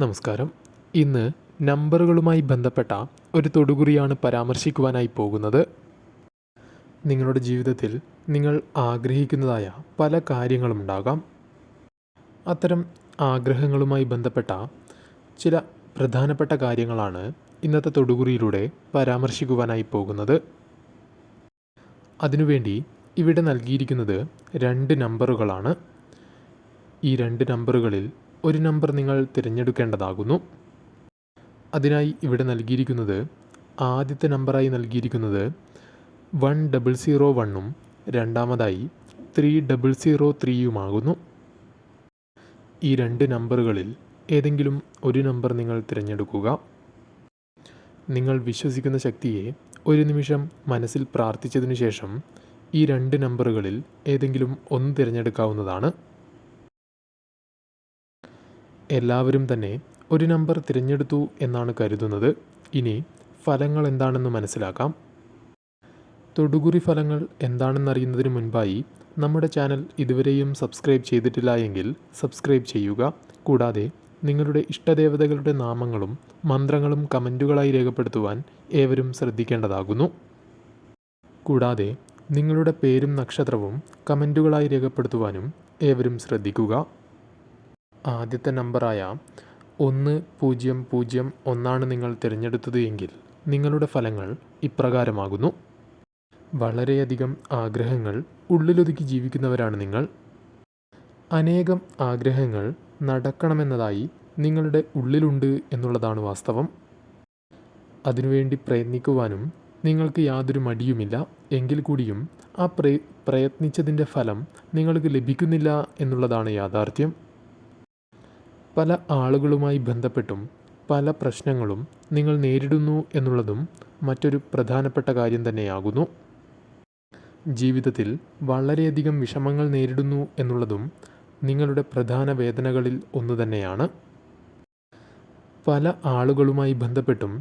നമസ്കാരം. ഇന്ന് നമ്പറുകളുമായി ബന്ധപ്പെട്ട ഒരു തൊടുകുറിയാണ് പരാമർശിക്കുവാനായി പോകുന്നത്. നിങ്ങളുടെ ജീവിതത്തിൽ നിങ്ങൾ ആഗ്രഹിക്കുന്നതായ പല കാര്യങ്ങളും കാര്യങ്ങളുമുണ്ടാകാം അത്തരം ആഗ്രഹങ്ങളുമായി ബന്ധപ്പെട്ട ചില പ്രധാനപ്പെട്ട കാര്യങ്ങളാണ് ഇന്നത്തെ തൊടുകുറിയിലൂടെ പരാമർശിക്കുവാനായി പോകുന്നത്. അതിനുവേണ്ടി ഇവിടെ നൽകിയിരിക്കുന്നത് രണ്ട് നമ്പറുകളാണ്. ഈ രണ്ട് നമ്പറുകളിൽ ഒരു നമ്പർ നിങ്ങൾ തിരഞ്ഞെടുക്കേണ്ടതാകുന്നു. അതിനായി ഇവിടെ നൽകിയിരിക്കുന്നത് ആദ്യത്തെ നമ്പറായി നൽകിയിരിക്കുന്നത് വൺ ഡബിൾ സീറോ വണ്ണും രണ്ടാമതായി ത്രീ ഡബിൾ സീറോ ത്രീയുമാകുന്നു. ഈ രണ്ട് നമ്പറുകളിൽ ഏതെങ്കിലും ഒരു നമ്പർ നിങ്ങൾ തിരഞ്ഞെടുക്കുക. നിങ്ങൾ വിശ്വസിക്കുന്ന ശക്തിയെ ഒരു നിമിഷം മനസ്സിൽ പ്രാർത്ഥിച്ചതിനു ശേഷം ഈ രണ്ട് നമ്പറുകളിൽ ഏതെങ്കിലും ഒന്ന് തിരഞ്ഞെടുക്കാവുന്നതാണ്. എല്ലാവരും തന്നെ ഒരു നമ്പർ തിരഞ്ഞെടുത്തു എന്നാണ് കരുതുന്നത്. ഇനി ഫലങ്ങൾ എന്താണെന്ന് മനസ്സിലാക്കാം. തൊടുകുറി ഫലങ്ങൾ എന്താണെന്നറിയുന്നതിന് മുൻപായി നമ്മുടെ ചാനൽ ഇതുവരെയും സബ്സ്ക്രൈബ് ചെയ്തിട്ടില്ല എങ്കിൽ സബ്സ്ക്രൈബ് ചെയ്യുക. കൂടാതെ നിങ്ങളുടെ ഇഷ്ടദേവതകളുടെ നാമങ്ങളും മന്ത്രങ്ങളും കമന്റുകളായി രേഖപ്പെടുത്തുവാൻ ഏവരും ശ്രദ്ധിക്കേണ്ടതാകുന്നു. കൂടാതെ നിങ്ങളുടെ പേരും നക്ഷത്രവും കമന്റുകളായി രേഖപ്പെടുത്തുവാനും ഏവരും ശ്രദ്ധിക്കുക. ആദ്യത്തെ നമ്പറായ ഒന്ന് പൂജ്യം പൂജ്യം ഒന്നാണ് നിങ്ങൾ തിരഞ്ഞെടുത്തത് എങ്കിൽ നിങ്ങളുടെ ഫലങ്ങൾ ഇപ്രകാരമാകുന്നു. വളരെയധികം ആഗ്രഹങ്ങൾ ഉള്ളിലൊതുക്കി ജീവിക്കുന്നവരാണ് നിങ്ങൾ. അനേകം ആഗ്രഹങ്ങൾ നടക്കണമെന്നതായി നിങ്ങളുടെ ഉള്ളിലുണ്ട് എന്നുള്ളതാണ് വാസ്തവം. അതിനുവേണ്ടി പ്രയത്നിക്കുവാനും നിങ്ങൾക്ക് യാതൊരു മടിയുമില്ല. എങ്കിൽ കൂടിയും ആ പ്രയ പ്രയത്നിച്ചതിന്റെ ഫലം നിങ്ങൾക്ക് ലഭിക്കുന്നില്ല എന്നുള്ളതാണ് യാഥാർത്ഥ്യം. പല ആളുകളുമായി ബന്ധപ്പെട്ടും പല പ്രശ്നങ്ങളും നിങ്ങൾ നേരിടുന്നു എന്നുള്ളതും മറ്റൊരു പ്രധാനപ്പെട്ട കാര്യം തന്നെയാകുന്നു. ജീവിതത്തിൽ വളരെയധികം വിഷമങ്ങൾ നേരിടുന്നു എന്നുള്ളതും നിങ്ങളുടെ പ്രധാന വേദനകളിൽ ഒന്ന് തന്നെയാണ്. പല ആളുകളുമായി ബന്ധപ്പെട്ടും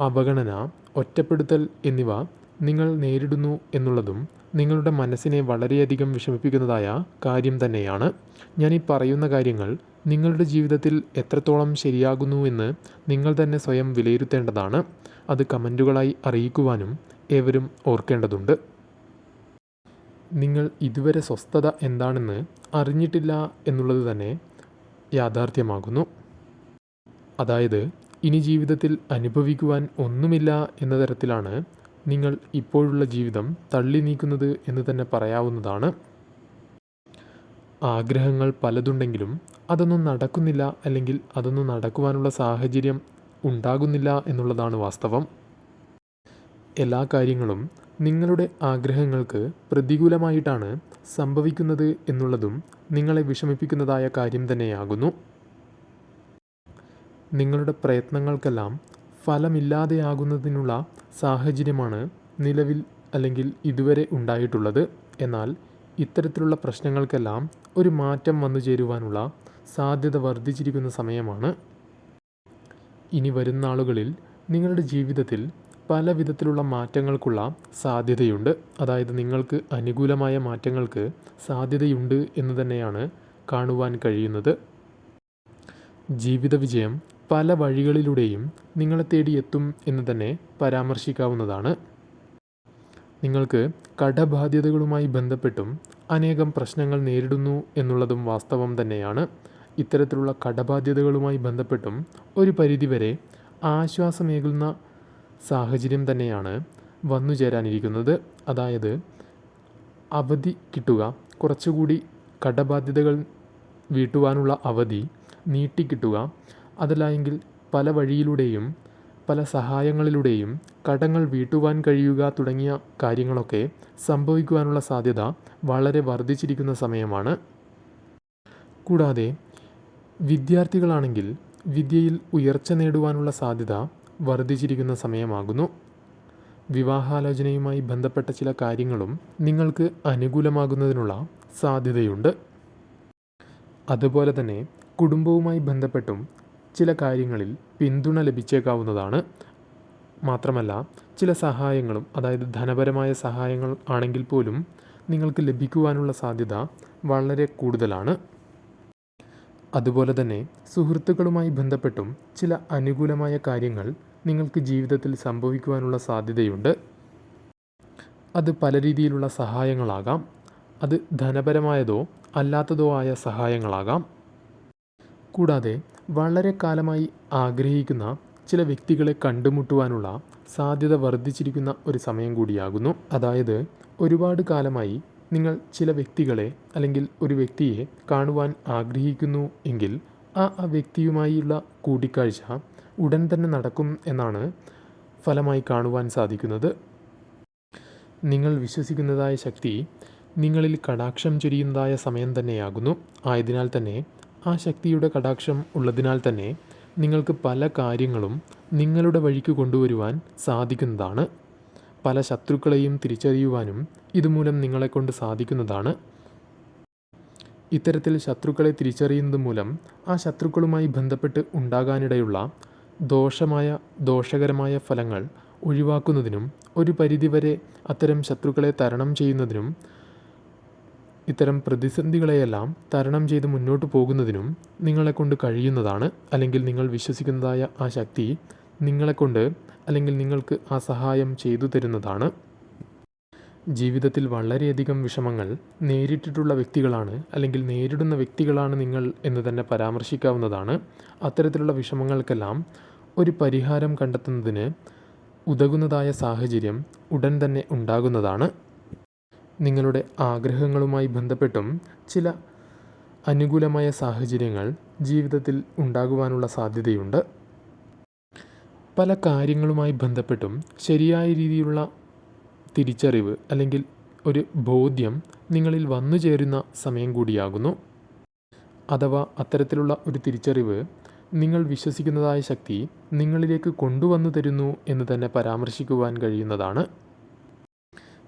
അവഗണന ഒറ്റപ്പെടുത്തൽ എന്നിവ നിങ്ങൾ നേരിടുന്നു എന്നുള്ളതും നിങ്ങളുടെ മനസ്സിനെ വളരെയധികം വിഷമിപ്പിക്കുന്നതായ കാര്യം തന്നെയാണ്. ഞാൻ ഈ പറയുന്ന കാര്യങ്ങൾ നിങ്ങളുടെ ജീവിതത്തിൽ എത്രത്തോളം ശരിയാകുന്നുവെന്ന് നിങ്ങൾ തന്നെ സ്വയം വിലയിരുത്തേണ്ടതാണ്. അത് കമന്റുകളായി അറിയിക്കുവാനും ഏവരും ഓർക്കേണ്ടതുണ്ട്. നിങ്ങൾ ഇതുവരെ സ്വസ്ഥത എന്താണെന്ന് അറിഞ്ഞിട്ടില്ല എന്നുള്ളത് തന്നെ യാഥാർത്ഥ്യമാകുന്നു. അതായത് ഇനി ജീവിതത്തിൽ അനുഭവിക്കുവാൻ ഒന്നുമില്ല എന്ന തരത്തിലാണ് നിങ്ങൾ ഇപ്പോഴുള്ള ജീവിതം തള്ളി നീക്കുന്നത് എന്ന് തന്നെ പറയാവുന്നതാണ്. ആഗ്രഹങ്ങൾ പലതുണ്ടെങ്കിലും അതൊന്നും നടക്കുന്നില്ല അല്ലെങ്കിൽ അതൊന്നും നടക്കുവാനുള്ള സാഹചര്യം ഉണ്ടാകുന്നില്ല എന്നുള്ളതാണ് വാസ്തവം. എല്ലാ കാര്യങ്ങളും നിങ്ങളുടെ ആഗ്രഹങ്ങൾക്ക് പ്രതികൂലമായിട്ടാണ് സംഭവിക്കുന്നത് എന്നുള്ളതും നിങ്ങളെ വിഷമിപ്പിക്കുന്നതായ കാര്യം തന്നെയാകുന്നു. നിങ്ങളുടെ പ്രയത്നങ്ങൾക്കെല്ലാം ഫലമില്ലാതെയാകുന്നതിനുള്ള സാഹചര്യമാണ് നിലവിൽ അല്ലെങ്കിൽ ഇതുവരെ ഉണ്ടായിട്ടുള്ളത്. എന്നാൽ ഇത്തരത്തിലുള്ള പ്രശ്നങ്ങൾക്കെല്ലാം ഒരു മാറ്റം വന്നു ചേരുവാനുള്ള സാധ്യത വർദ്ധിച്ചിരിക്കുന്ന സമയമാണ്. ഇനി വരുന്ന നാളുകളിൽ നിങ്ങളുടെ ജീവിതത്തിൽ പല വിധത്തിലുള്ള മാറ്റങ്ങൾക്കുള്ള സാധ്യതയുണ്ട്. അതായത് നിങ്ങൾക്ക് അനുകൂലമായ മാറ്റങ്ങൾക്ക് സാധ്യതയുണ്ട് എന്ന് തന്നെയാണ് കാണുവാൻ കഴിയുന്നത്. ജീവിത വിജയം പല വഴികളിലൂടെയും നിങ്ങളെ തേടിയെത്തും എന്ന് തന്നെ പരാമർശിക്കാവുന്നതാണ്. നിങ്ങൾക്ക് കടബാധ്യതകളുമായി ബന്ധപ്പെട്ടും അനേകം പ്രശ്നങ്ങൾ നേരിടുന്നു എന്നുള്ളതും വാസ്തവം തന്നെയാണ്. ഇത്തരത്തിലുള്ള കടബാധ്യതകളുമായി ബന്ധപ്പെട്ടും ഒരു പരിധിവരെ ആശ്വാസമേകുന്ന സാഹചര്യം തന്നെയാണ് വന്നു ചേരാനിരിക്കുന്നത് അതായത് അവധി കിട്ടുക കുറച്ചുകൂടി കടബാധ്യതകൾ വീട്ടുവാനുള്ള അവധി നീട്ടിക്കിട്ടുക അതല്ല എങ്കിൽ പല വഴിയിലൂടെയും പല സഹായങ്ങളിലൂടെയും കടങ്ങൾ വീട്ടുവാൻ കഴിയുക തുടങ്ങിയ കാര്യങ്ങളൊക്കെ സംഭവിക്കുവാനുള്ള സാധ്യത വളരെ വർദ്ധിച്ചിരിക്കുന്ന സമയമാണ്. കൂടാതെ വിദ്യാർത്ഥികളാണെങ്കിൽ വിദ്യയിൽ ഉയർച്ച നേടുവാനുള്ള സാധ്യത വർദ്ധിച്ചിരിക്കുന്ന സമയമാകുന്നു. വിവാഹാലോചനയുമായി ബന്ധപ്പെട്ട ചില കാര്യങ്ങളും നിങ്ങൾക്ക് അനുകൂലമാകുന്നതിനുള്ള സാധ്യതയുണ്ട്. അതുപോലെ തന്നെ കുടുംബവുമായി ബന്ധപ്പെട്ടും ചില കാര്യങ്ങളിൽ പിന്തുണ ലഭിച്ചേക്കാവുന്നതാണ്. മാത്രമല്ല ചില സഹായങ്ങളും അതായത് ധനപരമായ സഹായങ്ങൾ ആണെങ്കിൽ പോലും നിങ്ങൾക്ക് ലഭിക്കുവാനുള്ള സാധ്യത വളരെ കൂടുതലാണ്. അതുപോലെ തന്നെ സുഹൃത്തുക്കളുമായി ബന്ധപ്പെട്ടും ചില അനുകൂലമായ കാര്യങ്ങൾ നിങ്ങൾക്ക് ജീവിതത്തിൽ സംഭവിക്കുവാനുള്ള സാധ്യതയുണ്ട്. അത് പല രീതിയിലുള്ള സഹായങ്ങളാകാം. അത് ധനപരമായതോ അല്ലാത്തതോ ആയ സഹായങ്ങളാകാം. കൂടാതെ വളരെ കാലമായി ആഗ്രഹിക്കുന്ന ചില വ്യക്തികളെ കണ്ടുമുട്ടുവാനുള്ള സാധ്യത വർദ്ധിച്ചിരിക്കുന്ന ഒരു സമയം കൂടിയാകുന്നു. അതായത് ഒരുപാട് കാലമായി നിങ്ങൾ ചില വ്യക്തികളെ അല്ലെങ്കിൽ ഒരു വ്യക്തിയെ കാണുവാൻ ആഗ്രഹിക്കുന്നു എങ്കിൽ ആ ആ വ്യക്തിയുമായുള്ള കൂടിക്കാഴ്ച ഉടൻ തന്നെ നടക്കും എന്നാണ് ഫലമായി കാണുവാൻ സാധിക്കുന്നത്. നിങ്ങൾ വിശ്വസിക്കുന്നതായ ശക്തി നിങ്ങളിൽ കടാക്ഷം ചൊരിയുന്നതായ സമയം തന്നെയാകുന്നു. ആയതിനാൽ തന്നെ ആ ശക്തിയുടെ കടാക്ഷം ഉള്ളതിനാൽ തന്നെ നിങ്ങൾക്ക് പല കാര്യങ്ങളും നിങ്ങളുടെ വഴിക്ക് കൊണ്ടുവരുവാൻ സാധിക്കുന്നതാണ്. പല ശത്രുക്കളെയും തിരിച്ചറിയുവാനും ഇതുമൂലം നിങ്ങളെക്കൊണ്ട് സാധിക്കുന്നതാണ്. ഇത്തരത്തിൽ ശത്രുക്കളെ തിരിച്ചറിയുന്നത് മൂലം ആ ശത്രുക്കളുമായി ബന്ധപ്പെട്ട് ഉണ്ടാകാനിടയുള്ള ദോഷമായ ദോഷകരമായ ഫലങ്ങൾ ഒഴിവാക്കുന്നതിനും ഒരു പരിധിവരെ അത്തരം ശത്രുക്കളെ തരണം ചെയ്യുന്നതിനും ഇത്തരം പ്രതിസന്ധികളെയെല്ലാം തരണം ചെയ്ത് മുന്നോട്ട് പോകുന്നതിനും നിങ്ങളെക്കൊണ്ട് കഴിയുന്നതാണ് അല്ലെങ്കിൽ നിങ്ങൾ വിശ്വസിക്കുന്നതായ ആ ശക്തി നിങ്ങളെക്കൊണ്ട് അല്ലെങ്കിൽ നിങ്ങൾക്ക് ആ സഹായം ചെയ്തു തരുന്നതാണ്. ജീവിതത്തിൽ വളരെയധികം വിഷമങ്ങൾ നേരിട്ടിട്ടുള്ള വ്യക്തികളാണ് അല്ലെങ്കിൽ നേരിടുന്ന വ്യക്തികളാണ് നിങ്ങൾ എന്ന് തന്നെ പരാമർശിക്കാവുന്നതാണ്. അത്തരത്തിലുള്ള വിഷമങ്ങൾക്കെല്ലാം ഒരു പരിഹാരം കണ്ടെത്തുന്നതിന് ഉതകുന്നതായ സാഹചര്യം ഉടൻ തന്നെ ഉണ്ടാകുന്നതാണ്. നിങ്ങളുടെ ആഗ്രഹങ്ങളുമായി ബന്ധപ്പെട്ടും ചില അനുകൂലമായ സാഹചര്യങ്ങൾ ജീവിതത്തിൽ ഉണ്ടാകുവാനുള്ള സാധ്യതയുണ്ട്. പല കാര്യങ്ങളുമായി ബന്ധപ്പെട്ടും ശരിയായ രീതിയിലുള്ള തിരിച്ചറിവ് അല്ലെങ്കിൽ ഒരു ബോധ്യം നിങ്ങളിൽ വന്നു ചേരുന്ന സമയം കൂടിയാകുന്നു. അഥവാ അത്തരത്തിലുള്ള ഒരു തിരിച്ചറിവ് നിങ്ങൾ വിശ്വസിക്കുന്നതായ ശക്തി നിങ്ങളിലേക്ക് കൊണ്ടുവന്നു തരുന്നു എന്ന് തന്നെ പരാമർശിക്കുവാൻ കഴിയുന്നതാണ്.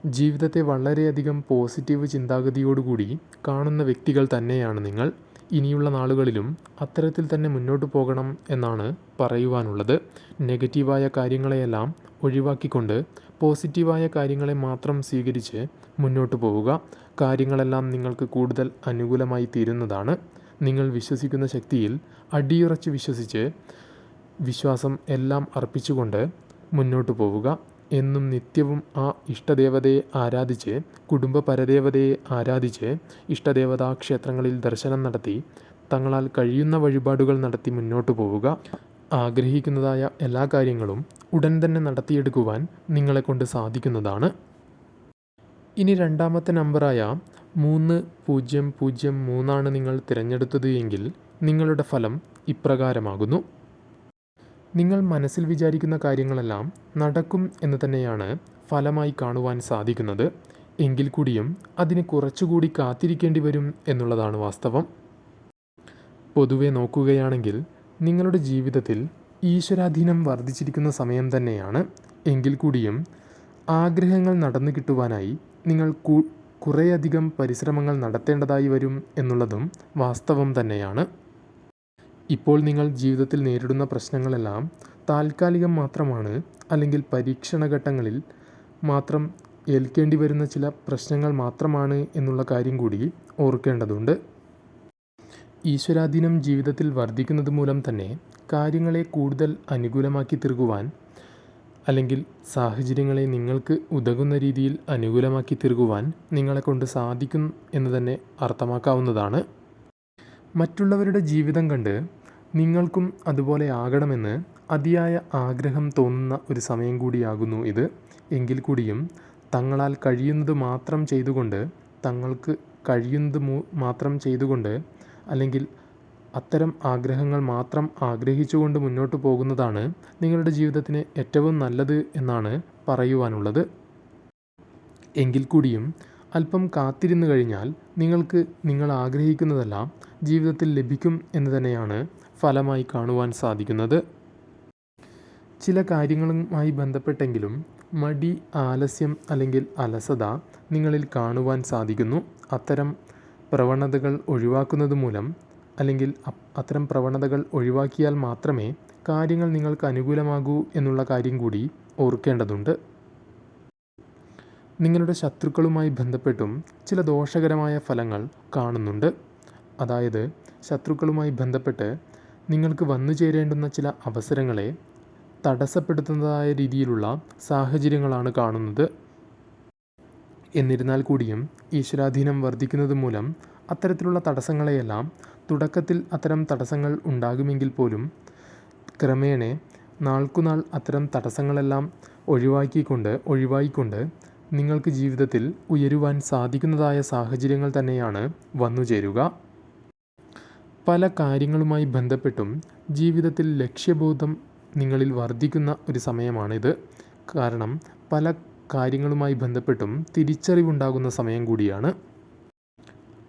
ജീവിതത്തെ വളരെയധികം പോസിറ്റീവ് ചിന്താഗതിയോടുകൂടി കാണുന്ന വ്യക്തികൾ തന്നെയാണ് നിങ്ങൾ. ഇനിയുള്ള നാളുകളിലും അത്തരത്തിൽ തന്നെ മുന്നോട്ട് പോകണം എന്നാണ് പറയുവാനുള്ളത്. നെഗറ്റീവായ കാര്യങ്ങളെയെല്ലാം ഒഴിവാക്കിക്കൊണ്ട് പോസിറ്റീവായ കാര്യങ്ങളെ മാത്രം സ്വീകരിച്ച് മുന്നോട്ട് പോവുക. കാര്യങ്ങളെല്ലാം നിങ്ങൾക്ക് കൂടുതൽ അനുകൂലമായി തീരുന്നതാണ്. നിങ്ങൾ വിശ്വസിക്കുന്ന ശക്തിയിൽ അടിയുറച്ച് വിശ്വസിച്ച് വിശ്വാസം എല്ലാം അർപ്പിച്ചുകൊണ്ട് മുന്നോട്ട് പോവുക. എന്നും നിത്യവും ആ ഇഷ്ടദേവതയെ ആരാധിച്ച് കുടുംബ പരദേവതയെ ആരാധിച്ച് ഇഷ്ടദേവതാ ക്ഷേത്രങ്ങളിൽ ദർശനം നടത്തി തങ്ങളാൽ കഴിയുന്ന വഴിപാടുകൾ നടത്തി മുന്നോട്ടു പോവുക ആഗ്രഹിക്കുന്നതായ എല്ലാ കാര്യങ്ങളും ഉടൻ തന്നെ നടത്തിയെടുക്കുവാൻ നിങ്ങളെ കൊണ്ട് സാധിക്കുന്നതാണ്. ഇനി രണ്ടാമത്തെ നമ്പറായ മൂന്ന് പൂജ്യം പൂജ്യം മൂന്നാണ് നിങ്ങൾ തിരഞ്ഞെടുത്തത് എങ്കിൽ നിങ്ങളുടെ ഫലം ഇപ്രകാരമാകുന്നു. നിങ്ങൾ മനസ്സിൽ വിചാരിക്കുന്ന കാര്യങ്ങളെല്ലാം നടക്കും എന്ന് തന്നെയാണ് ഫലമായി കാണുവാൻ സാധിക്കുന്നത്. എങ്കിൽ കൂടിയും അതിന് കുറച്ചുകൂടി കാത്തിരിക്കേണ്ടി വരും എന്നുള്ളതാണ് വാസ്തവം. പൊതുവെ നോക്കുകയാണെങ്കിൽ നിങ്ങളുടെ ജീവിതത്തിൽ ഈശ്വരാധീനം വർദ്ധിച്ചിരിക്കുന്ന സമയം തന്നെയാണ്. എങ്കിൽ കൂടിയും ആഗ്രഹങ്ങൾ നടന്നു കിട്ടുവാനായി നിങ്ങൾ കുറേയധികം പരിശ്രമങ്ങൾ നടത്തേണ്ടതായി വരും എന്നുള്ളതും വാസ്തവം തന്നെയാണ്. ഇപ്പോൾ നിങ്ങൾ ജീവിതത്തിൽ നേരിടുന്ന പ്രശ്നങ്ങളെല്ലാം താൽക്കാലികം മാത്രമാണ് അല്ലെങ്കിൽ പരീക്ഷണഘട്ടങ്ങളിൽ മാത്രം ഏൽക്കേണ്ടി വരുന്ന ചില പ്രശ്നങ്ങൾ മാത്രമാണ് എന്നുള്ള കാര്യം കൂടി ഓർക്കേണ്ടതുണ്ട്. ഈശ്വരാധീനം ജീവിതത്തിൽ വർദ്ധിക്കുന്നത് മൂലം തന്നെ കാര്യങ്ങളെ കൂടുതൽ അനുകൂലമാക്കി തീർക്കുവാൻ അല്ലെങ്കിൽ സാഹചര്യങ്ങളെ നിങ്ങൾക്ക് ഉതകുന്ന രീതിയിൽ അനുകൂലമാക്കി തീർക്കുവാൻ നിങ്ങളെക്കൊണ്ട് സാധിക്കും എന്ന് തന്നെ അർത്ഥമാക്കാവുന്നതാണ്. മറ്റുള്ളവരുടെ ജീവിതം കണ്ട് നിങ്ങൾക്കും അതുപോലെ ആകണമെന്ന് അതിയായ ആഗ്രഹം തോന്നുന്ന ഒരു സമയം കൂടിയാകുന്നു ഇത്. എങ്കിൽ കൂടിയും തങ്ങളാൽ കഴിയുന്നത് മാത്രം ചെയ്തുകൊണ്ട് തങ്ങൾക്ക് കഴിയുന്നത് മാത്രം ചെയ്തുകൊണ്ട് അല്ലെങ്കിൽ അത്തരം ആഗ്രഹങ്ങൾ മാത്രം ആഗ്രഹിച്ചുകൊണ്ട് മുന്നോട്ട് പോകുന്നതാണ് നിങ്ങളുടെ ജീവിതത്തിന് ഏറ്റവും നല്ലത് എന്നാണ് പറയുവാനുള്ളത്. എങ്കിൽ കൂടിയും അല്പം കാത്തിരുന്നു കഴിഞ്ഞാൽ നിങ്ങൾക്ക് നിങ്ങൾ ആഗ്രഹിക്കുന്നതെല്ലാം ജീവിതത്തിൽ ലഭിക്കും എന്ന് തന്നെയാണ് ഫലമായി കാണുവാൻ സാധിക്കുന്നത്. ചില കാര്യങ്ങളുമായി ബന്ധപ്പെട്ടെങ്കിലും മടി ആലസ്യം അല്ലെങ്കിൽ അലസത നിങ്ങളിൽ കാണുവാൻ സാധിക്കുന്നു. അത്തരം പ്രവണതകൾ ഒഴിവാക്കുന്നത് മൂലം അല്ലെങ്കിൽ അത്തരം പ്രവണതകൾ ഒഴിവാക്കിയാൽ മാത്രമേ കാര്യങ്ങൾ നിങ്ങൾക്ക് അനുകൂലമാകൂ എന്നുള്ള കാര്യം കൂടി ഓർക്കേണ്ടതുണ്ട്. നിങ്ങളുടെ ശത്രുക്കളുമായി ബന്ധപ്പെട്ടും ചില ദോഷകരമായ ഫലങ്ങൾ കാണുന്നുണ്ട്. അതായത് ശത്രുക്കളുമായി ബന്ധപ്പെട്ട് നിങ്ങൾക്ക് വന്നു ചേരേണ്ടുന്ന ചില അവസരങ്ങളെ തടസ്സപ്പെടുത്തുന്നതായ രീതിയിലുള്ള സാഹചര്യങ്ങളാണ് കാണുന്നത്. എന്നിരുന്നാൽ കൂടിയും ഈശ്വരാധീനം വർദ്ധിക്കുന്നത് മൂലം അത്തരത്തിലുള്ള തടസ്സങ്ങളെയെല്ലാം തുടക്കത്തിൽ അത്തരം തടസ്സങ്ങൾ ഉണ്ടാകുമെങ്കിൽ പോലും ക്രമേണ നാൾക്കുനാൾ അത്തരം തടസ്സങ്ങളെല്ലാം ഒഴിവാക്കിക്കൊണ്ട് ഒഴിവായിക്കൊണ്ട് നിങ്ങൾക്ക് ജീവിതത്തിൽ ഉയരുവാൻ സാധിക്കുന്നതായ സാഹചര്യങ്ങൾ തന്നെയാണ് വന്നു ചേരുക. പല കാര്യങ്ങളുമായി ബന്ധപ്പെട്ടും ജീവിതത്തിൽ ലക്ഷ്യബോധം നിങ്ങളിൽ വർദ്ധിക്കുന്ന ഒരു സമയമാണിത്. കാരണം പല കാര്യങ്ങളുമായി ബന്ധപ്പെട്ടും തിരിച്ചറിവുണ്ടാകുന്ന സമയം കൂടിയാണ്.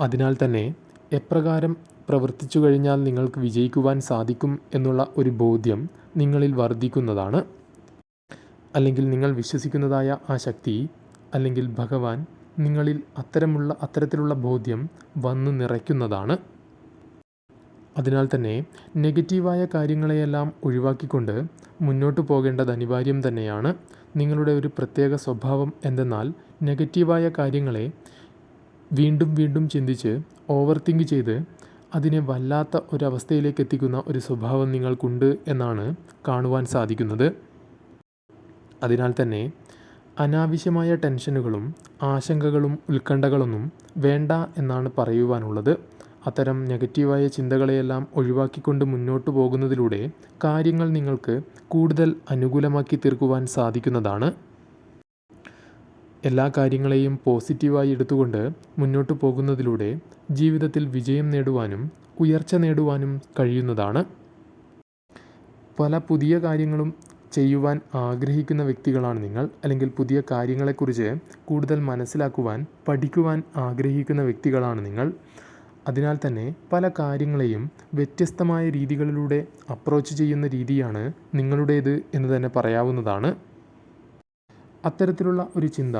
അതിനാൽ തന്നെ എപ്രകാരം പ്രവർത്തിച്ചു കഴിഞ്ഞാൽ നിങ്ങൾക്ക് വിജയിക്കുവാൻ സാധിക്കും എന്നുള്ള ഒരു ബോധ്യം നിങ്ങളിൽ വർദ്ധിക്കുന്നതാണ്. അല്ലെങ്കിൽ നിങ്ങൾ വിശ്വസിക്കുന്നതായ ആ ശക്തി അല്ലെങ്കിൽ ഭഗവാൻ നിങ്ങളിൽ അത്തരമുള്ള അത്തരത്തിലുള്ള ബോധ്യം വന്നു നിറയ്ക്കുന്നതാണ്. അതിനാൽ തന്നെ നെഗറ്റീവായ കാര്യങ്ങളെയെല്ലാം ഒഴിവാക്കിക്കൊണ്ട് മുന്നോട്ട് പോകേണ്ടത് അനിവാര്യം തന്നെയാണ്. നിങ്ങളുടെ ഒരു പ്രത്യേക സ്വഭാവം എന്തെന്നാൽ നെഗറ്റീവായ കാര്യങ്ങളെ വീണ്ടും വീണ്ടും ചിന്തിച്ച് ഓവർ തിങ്ക് ചെയ്ത് അതിനെ വല്ലാത്ത ഒരവസ്ഥയിലേക്ക് എത്തിക്കുന്ന ഒരു സ്വഭാവം നിങ്ങൾക്കുണ്ട് എന്നാണ് കാണുവാൻ സാധിക്കുന്നത്. അതിനാൽ തന്നെ അനാവശ്യമായ ടെൻഷനുകളും ആശങ്കകളും ഉത്കണ്ഠകളൊന്നും വേണ്ട എന്നാണ് പറയുവാനുള്ളത്. അത്തരം നെഗറ്റീവായ ചിന്തകളെയെല്ലാം ഒഴിവാക്കിക്കൊണ്ട് മുന്നോട്ട് പോകുന്നതിലൂടെ കാര്യങ്ങൾ നിങ്ങൾക്ക് കൂടുതൽ അനുകൂലമാക്കി തീർക്കുവാൻ സാധിക്കുന്നതാണ്. എല്ലാ കാര്യങ്ങളെയും പോസിറ്റീവായി എടുത്തുകൊണ്ട് മുന്നോട്ട് പോകുന്നതിലൂടെ ജീവിതത്തിൽ വിജയം നേടുവാനും ഉയർച്ച നേടുവാനും കഴിയുന്നതാണ്. പല പുതിയ കാര്യങ്ങളും ചെയ്യുവാൻ ആഗ്രഹിക്കുന്ന വ്യക്തികളാണ് നിങ്ങൾ. അല്ലെങ്കിൽ പുതിയ കാര്യങ്ങളെക്കുറിച്ച് കൂടുതൽ മനസ്സിലാക്കുവാൻ പഠിക്കുവാൻ ആഗ്രഹിക്കുന്ന വ്യക്തികളാണ് നിങ്ങൾ. അതിനാൽ തന്നെ പല കാര്യങ്ങളെയും വ്യത്യസ്തമായ രീതികളിലൂടെ അപ്രോച്ച് ചെയ്യുന്ന രീതിയാണ് നിങ്ങളുടേത് എന്ന് തന്നെ പറയാവുന്നതാണ്. അത്തരത്തിലുള്ള ഒരു ചിന്ത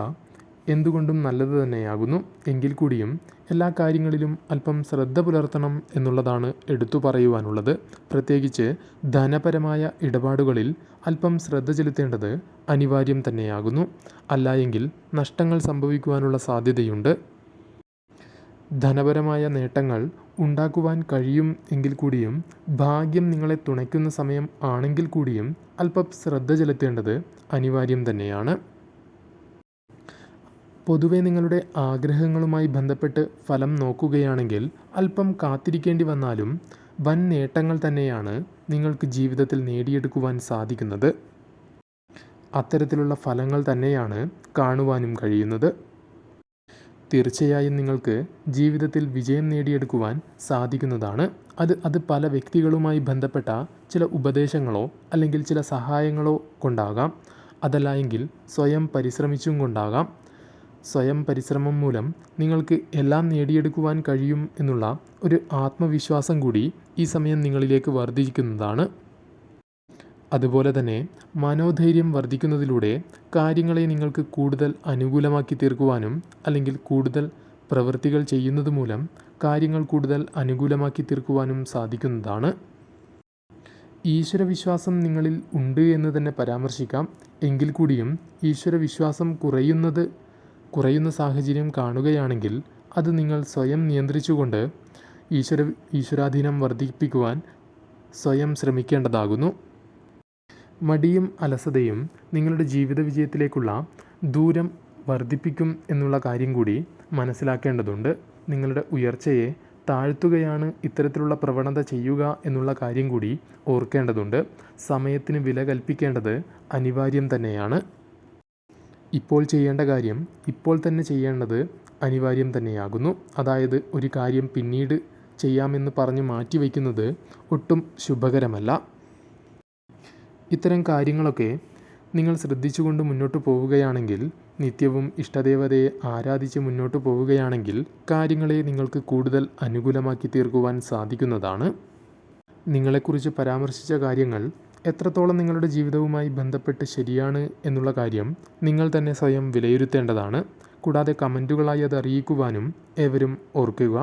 എന്തുകൊണ്ടും നല്ലത് തന്നെയാകുന്നു. എങ്കിൽ കൂടിയും എല്ലാ കാര്യങ്ങളിലും അല്പം ശ്രദ്ധ പുലർത്തണം എന്നുള്ളതാണ് എടുത്തു പറയുവാനുള്ളത്. പ്രത്യേകിച്ച് ധനപരമായ ഇടപാടുകളിൽ അല്പം ശ്രദ്ധ ചെലുത്തേണ്ടത് അനിവാര്യം തന്നെയാകുന്നു. അല്ലായെങ്കിൽ നഷ്ടങ്ങൾ സംഭവിക്കുവാനുള്ള സാധ്യതയുണ്ട്. ധനപരമായ നേട്ടങ്ങൾ ഉണ്ടാക്കുവാൻ കഴിയും എങ്കിൽ കൂടിയും ഭാഗ്യം നിങ്ങളെ തുണയ്ക്കുന്ന സമയം ആണെങ്കിൽ കൂടിയും അല്പം ശ്രദ്ധ ചെലുത്തേണ്ടത് അനിവാര്യം തന്നെയാണ്. പൊതുവെ നിങ്ങളുടെ ആഗ്രഹങ്ങളുമായി ബന്ധപ്പെട്ട് ഫലം നോക്കുകയാണെങ്കിൽ അല്പം കാത്തിരിക്കേണ്ടി വന്നാലും വൻ നേട്ടങ്ങൾ തന്നെയാണ് നിങ്ങൾക്ക് ജീവിതത്തിൽ നേടിയെടുക്കുവാൻ സാധിക്കുന്നത്. അത്തരത്തിലുള്ള ഫലങ്ങൾ തന്നെയാണ് കാണുവാനും കഴിയുന്നത്. തീർച്ചയായും നിങ്ങൾക്ക് ജീവിതത്തിൽ വിജയം നേടിയെടുക്കുവാൻ സാധിക്കുന്നതാണ്. അത് അത് പല വ്യക്തികളുമായി ബന്ധപ്പെട്ട ചില ഉപദേശങ്ങളോ അല്ലെങ്കിൽ ചില സഹായങ്ങളോ കൊണ്ടാകാം. അതല്ല എങ്കിൽ സ്വയം പരിശ്രമിച്ചും കൊണ്ടാകാം. സ്വയം പരിശ്രമം മൂലം നിങ്ങൾക്ക് എല്ലാം നേടിയെടുക്കുവാൻ കഴിയും എന്നുള്ള ഒരു ആത്മവിശ്വാസം കൂടി ഈ സമയം നിങ്ങളിലേക്ക് വർദ്ധിക്കുന്നതാണ്. അതുപോലെ തന്നെ മനോധൈര്യം വർദ്ധിക്കുന്നതിലൂടെ കാര്യങ്ങളെ നിങ്ങൾക്ക് കൂടുതൽ അനുകൂലമാക്കി തീർക്കുവാനും അല്ലെങ്കിൽ കൂടുതൽ പ്രവൃത്തികൾ ചെയ്യുന്നത് മൂലം കാര്യങ്ങൾ കൂടുതൽ അനുകൂലമാക്കി തീർക്കുവാനും സാധിക്കുന്നതാണ്. ഈശ്വരവിശ്വാസം നിങ്ങളിൽ ഉണ്ട് എന്ന് തന്നെ പരാമർശിക്കാം. എങ്കിൽ കൂടിയും ഈശ്വരവിശ്വാസം കുറയുന്നത് കുറയുന്ന സാഹചര്യം കാണുകയാണെങ്കിൽ അത് നിങ്ങൾ സ്വയം നിയന്ത്രിച്ചുകൊണ്ട് ഈശ്വര ഈശ്വരാധീനം വർദ്ധിപ്പിക്കുവാൻ സ്വയം ശ്രമിക്കേണ്ടതാകുന്നു. മടിയും അലസതയും നിങ്ങളുടെ ജീവിത വിജയത്തിലേക്കുള്ള ദൂരം വർദ്ധിപ്പിക്കും എന്നുള്ള കാര്യം കൂടി മനസ്സിലാക്കേണ്ടതുണ്ട്. നിങ്ങളുടെ ഉയർച്ചയെ താഴ്ത്തുകയാണ് ഇത്തരത്തിലുള്ള പ്രവണത ചെയ്യുക എന്നുള്ള കാര്യം കൂടി ഓർക്കേണ്ടതുണ്ട്. സമയത്തിന് വില കൽപ്പിക്കേണ്ടത് അനിവാര്യം തന്നെയാണ്. ഇപ്പോൾ ചെയ്യേണ്ട കാര്യം ഇപ്പോൾ തന്നെ ചെയ്യേണ്ടത് അനിവാര്യം തന്നെയാകുന്നു. അതായത് ഒരു കാര്യം പിന്നീട് ചെയ്യാമെന്ന് പറഞ്ഞ് മാറ്റിവെക്കുന്നത് ഒട്ടും ശുഭകരമല്ല. ഇത്തരം കാര്യങ്ങളൊക്കെ നിങ്ങൾ ശ്രദ്ധിച്ചുകൊണ്ട് മുന്നോട്ട് പോവുകയാണെങ്കിൽ നിത്യവും ഇഷ്ടദേവതയെ ആരാധിച്ച് മുന്നോട്ട് പോവുകയാണെങ്കിൽ കാര്യങ്ങളെ നിങ്ങൾക്ക് കൂടുതൽ അനുകൂലമാക്കി തീർക്കുവാൻ സാധിക്കുന്നതാണ്. നിങ്ങളെക്കുറിച്ച് പരാമർശിച്ച കാര്യങ്ങൾ എത്രത്തോളം നിങ്ങളുടെ ജീവിതവുമായി ബന്ധപ്പെട്ട് ശരിയാണ് എന്നുള്ള കാര്യം നിങ്ങൾ തന്നെ സ്വയം വിലയിരുത്തേണ്ടതാണ്. കൂടാതെ കമന്റുകളായി അത് അറിയിക്കുവാനും ഏവരും ഓർക്കുക.